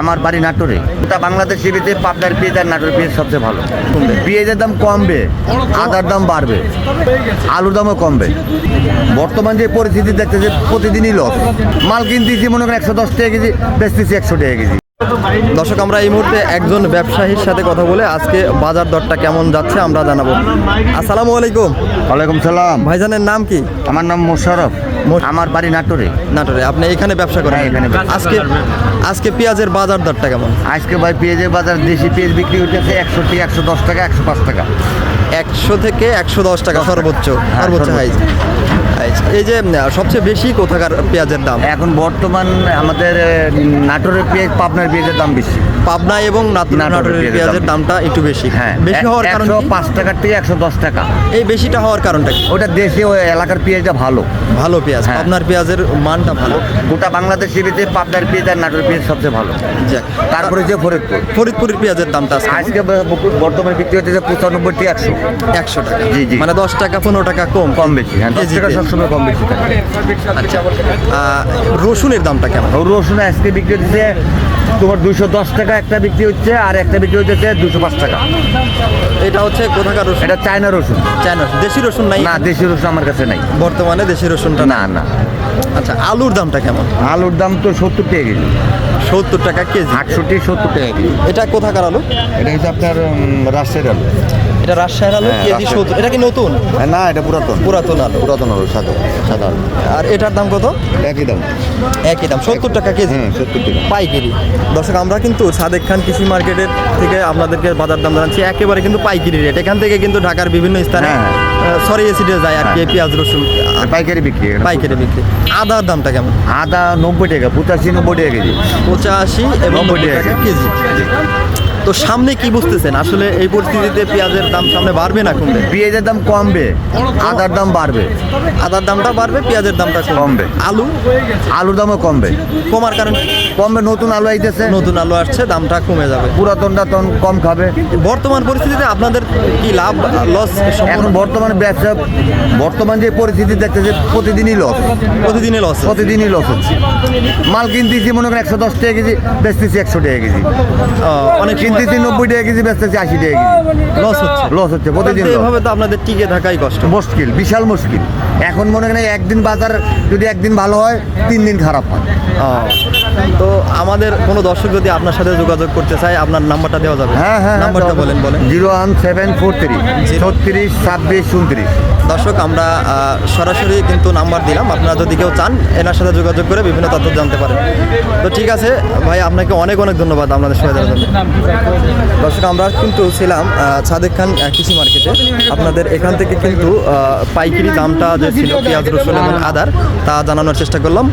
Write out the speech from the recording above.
আমার বাড়ি নাটোরে। তা বাংলাদেশ টিভিতে পাবনার পেঁয়াজ আর নাটোর পেঁয়াজ সবচেয়ে ভালো। পেঁয়াজের দাম কমবে আদার দাম বাড়বে আলুর দামও কমবে। বর্তমান যে পরিস্থিতি দেখতেছে প্রতিদিনই লস মাল কিনতেছি মনে করেন একশো দশ টাকা কেজি বেচতেছি একশো টাকা কেজি। দর্শক আমরা এই মুহূর্তে একজন ব্যবসায়ীর সাথে কথা বলে আজকে বাজার দরটা কেমন যাচ্ছে আমরা জানাব। আসসালামু আলাইকুম। ওয়ালাইকুম সালাম। ভাইজানের নাম কি? আমার নাম মোশারফ আমার বাড়ি নাটোরে। নাটোরে আপনি এখানে ব্যবসা করেন? হ্যাঁ, এখানে আজকে আজকে পেঁয়াজের বাজার দরটা কেমন? আজকে ভাই পেঁয়াজের বাজার দেশি পেঁয়াজ বিক্রি হচ্ছে একশো থেকে একশো দশ টাকা একশো পাঁচ টাকা। একশো থেকে একশো দশ টাকা সর্বোচ্চ হ্যাঁ, সর্বোচ্চ সর্বোচ্চ। হাইজ। এই যে সবচেয়ে বেশি কোথাকার পেঁয়াজের দাম? এখন বর্তমান আমাদের নাটোরের পেঁয়াজ পাবনার পেঁয়াজের দাম বেশি। পাবনা এবং নাটোরের পেঁয়াজের দামটা একটু বেশি। হ্যাঁ বেশি হওয়ার কারণ পাঁচ টাকার থেকে একশো দশ টাকা। এই বেশিটা হওয়ার কারণটা কি? ওটা দেশে ওই এলাকার পেঁয়াজটা ভালো। ভালো পেঁয়াজ। হ্যাঁ। পাবনার পেঁয়াজের মানটা ভালো। গোটা বাংলাদেশ টিভিতে পাবনার পেঁয়াজ আর নাটোর পেঁয়াজ সবচেয়ে ভালো। তারপরে যে ফরিদপুর। ফরিদপুরের পেঁয়াজের দামটা আজকে। আজকে বর্তমানে বিক্রি হচ্ছে পঁচানব্বই থেকে একশো। একশো টাকা। জি, জি। মানে দশ টাকা পনেরো টাকা কম। কম বেশি হ্যাঁ দশ টাকা সবসময় কম বেশি থাকে। আচ্ছা রসুনের দামটা কেমন? রসুন আজকে বিক্রি হচ্ছে তোমার দুশো দশ টাকা একটা বিক্রি হচ্ছে আর একটা বিক্রি হচ্ছে দুশো পাঁচ টাকা। এটা হচ্ছে কোথাকার রসুন? এটা চায়না রসুন। চায়না দেশি রসুন নাই? না দেশি রসুন আমার কাছে নাই। বর্তমানে দেশি রসুনটা না না। আচ্ছা আলুর দামটা কেমন? আলুর দাম তো সত্তর টাকা কেজি। সত্তর টাকা কেজি। আটষট্টি সত্তর টাকা কেজি। এটা কোথাকার আলু? এটা হচ্ছে আপনার রাজশাহীর আলু। এটা রাজশাহীর আলু হ্যাঁ, কেজি। সত্তর এটা কি নতুন? হ্যাঁ, না এটা পুরাতন। পুরাতন আলু। পুরাতন আলু সাদা সাদা আলু। আর এটার দাম কত? একই দাম। একই দাম সত্তর টাকা কেজি। সত্তর টাকা। পাইকারি। দর্শক আমরা কিন্তু সাদেক খান কৃষি মার্কেটের থেকে আপনাদেরকে বাজার দাম জানাচ্ছি। একেবারে কিন্তু পাইকারি রেট। এখান থেকে কিন্তু ঢাকার বিভিন্ন স্থানে হ্যাঁ, সরিয়ে ছিটিয়ে যায় আর কি এই পেঁয়াজ রসুন। পাইকারি বিক্রি পাইকারি বিক্রি। আদার দামটা কেমন? আদা নব্বই টাকা পঁচাশি নব্বই টাকা কেজি। পঁচাশি এবং নব্বই টাকা কেজি। তো সামনে কি বুঝতেছেন? আসলে এই পরিস্থিতিতে পেঁয়াজের দাম সামনে বাড়বে না কমবে? পেঁয়াজের দাম কমবে আদার দাম বাড়বে। আদার দামটা বাড়বে পেঁয়াজের দামটা কমবে। আলু? আলুর দামও কমবে। কমার কারণ কমবে নতুন আলু আইতেছে। নতুন আলু আসছে দামটা কমে যাবে। পুরাতনটা তখন কম খাবে। বর্তমান পরিস্থিতিতে আপনাদের কি লাভ লস এখন বর্তমানে ব্যবসা বর্তমান যে পরিস্থিতি দেখতেছে প্রতিদিনই লস প্রতিদিনই লস প্রতিদিনই লস হচ্ছে। মাল কিনতেছি মনে করেন একশো দশ টাকা কেজি বেচতেছি একশো টাকা কেজি। অনেক কিনতেছি নব্বই টাকা কেজি বেচতেছি আশি টাকা কেজি। লস হচ্ছে। লস হচ্ছে প্রতিদিন loss। এভাবে তো আপনাদের টিকে থাকাই কষ্ট। মুশকিল বিশাল মুশকিল। এখন মনে করেন একদিন বাজার যদি একদিন ভালো হয় তিন দিন খারাপ হয়। আহ, তো আমাদের কোনো দর্শক যদি আপনার সাথে যোগাযোগ করতে চায় আপনার নাম্বারটা দেওয়া যাবে। হ্যাঁ হ্যাঁ নাম্বারটা বলেন বলেন। Zero one seven four three ছত্রিশ ছাব্বিশ উনত্রিশ। দর্শক, আমরা সরাসরি কিন্তু নাম্বার দিলাম। আপনারা যদি কেউ চান, এনার সাথে যোগাযোগ করে বিভিন্ন তথ্য জানতে পারেন। তো ঠিক আছে, ভাই, আপনাকে অনেক অনেক ধন্যবাদ আপনাদের দেওয়ার জন্য। দর্শক, আমরা কিন্তু ছিলাম সাদেক খান কৃষি মার্কেটে। আপনাদের এখান থেকে কিন্তু পাইকিরি পাইকারি দামটা যে ছিল, পেঁয়াজ, রসুন এবং আদার, তা জানানোর চেষ্টা করলাম।